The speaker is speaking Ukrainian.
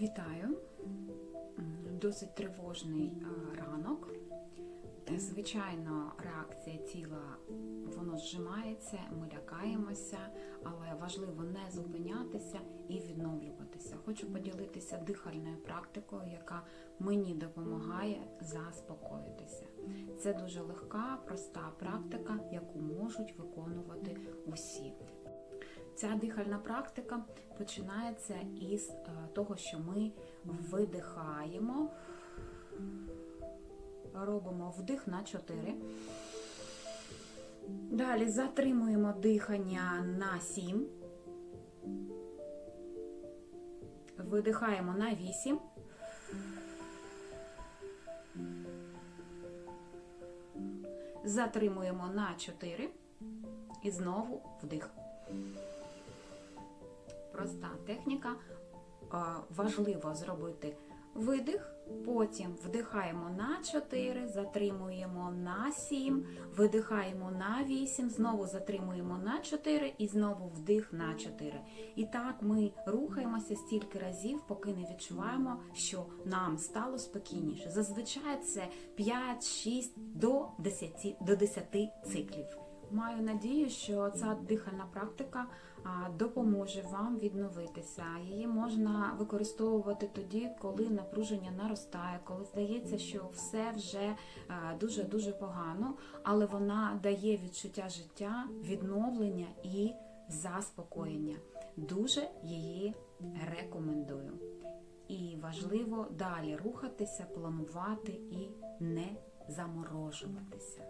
Вітаю! Досить тривожний ранок. Звичайно, реакція тіла воно зжимається, ми лякаємося, але важливо не зупинятися і відновлюватися. Хочу поділитися дихальною практикою, яка мені допомагає заспокоїтися. Це дуже легка, проста практика, яку можуть виконувати усі. Ця дихальна практика починається із е, того, що ми видихаємо, робимо вдих на 4. Далі затримуємо дихання на 7. Видихаємо на 8. Затримуємо на 4. І знову вдих проста техніка. Е, Важливо зробити видих, потім вдихаємо на 4, затримуємо на 7, видихаємо на 8, знову затримуємо на 4 і знову вдих на 4. І так ми рухаємося стільки разів, поки не відчуваємо, що нам стало спокійніше. Зазвичай це 5, 6 до 10, до 10 циклів. Маю надію, що ця дихальна практика допоможе вам відновитися. Її можна використовувати тоді, коли напруження наростає, коли здається, що все вже дуже дуже погано, але вона дає відчуття життя, відновлення і заспокоєння. Дуже її рекомендую. І важливо далі рухатися, планувати і не заморожуватися.